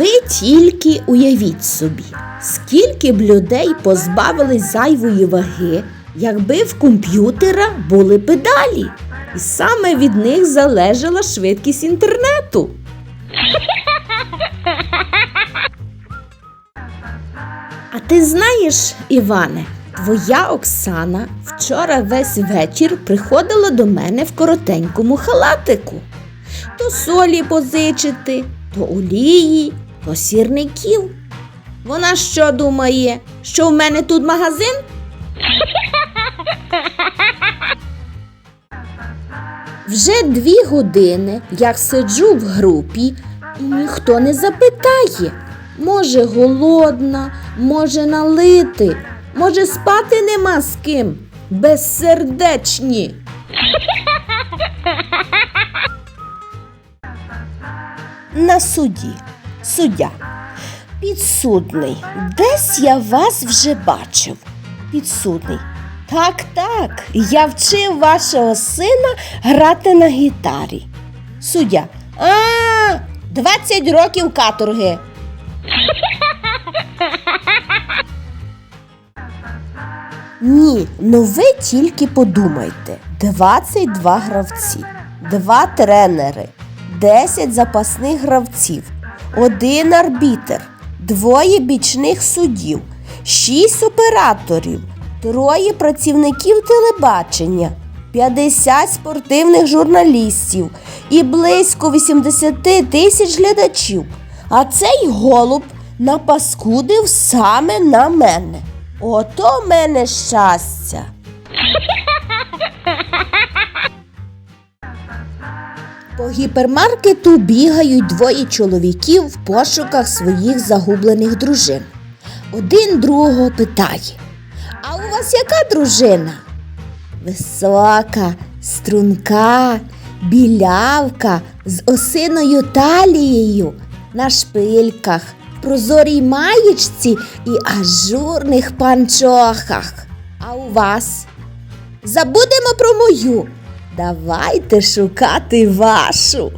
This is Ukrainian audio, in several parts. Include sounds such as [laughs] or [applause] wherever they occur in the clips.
Ви тільки уявіть собі, скільки б людей позбавились зайвої ваги, якби в комп'ютера були педалі, і саме від них залежала швидкість інтернету. А ти знаєш, Іване, твоя Оксана вчора весь вечір приходила до мене в коротенькому халатику. То солі позичити, то олії, то сірників. Вона що думає, що в мене тут магазин? Вже дві години, як сиджу в групі, і ніхто не запитає. Може, голодна, може налити, може, спати нема з ким. Безсердечні. На суді. Суддя. Підсудний. Десь я вас вже бачив. Підсудний. Так, так. Я вчив вашого сина грати на гітарі. Суддя. А, 20 років каторги. Ні, ну ви тільки подумайте: 22 гравці, 2 тренери, 10 запасних гравців, один арбітер, двоє бічних суддів, 6 операторів, троє працівників телебачення, 50 спортивних журналістів і близько 80 тисяч глядачів. А цей голуб напаскудив саме на мене. Ото мене щастя. [laughs] По гіпермаркету бігають двоє чоловіків в пошуках своїх загублених дружин. Один другого питає: А у вас яка дружина? Висока, струнка, білявка з осиною талією на шпильках, прозорій маєчці і ажурних панчохах. А у вас? Забудемо про мою. Давайте шукати вашу.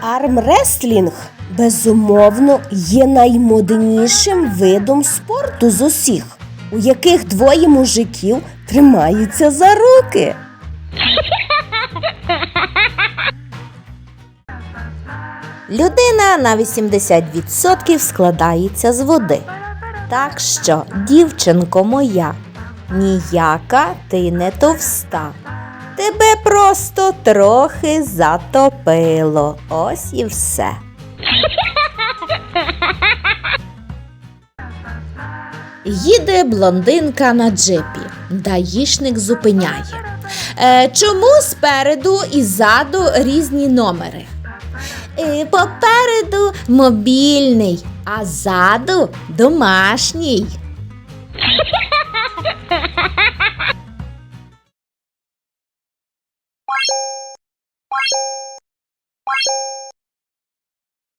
Армреслінг, безумовно, є наймоднішим видом спорту з усіх, у яких двоє мужиків тримаються за руки. Людина на 80% складається з води. Так що, дівчинко моя, ніяка ти не товста. Тебе просто трохи затопило. Ось і все. Їде блондинка на джипі. Даїшник зупиняє. Е, чому спереду і ззаду різні номери? Попереду мобільний, а ззаду домашній.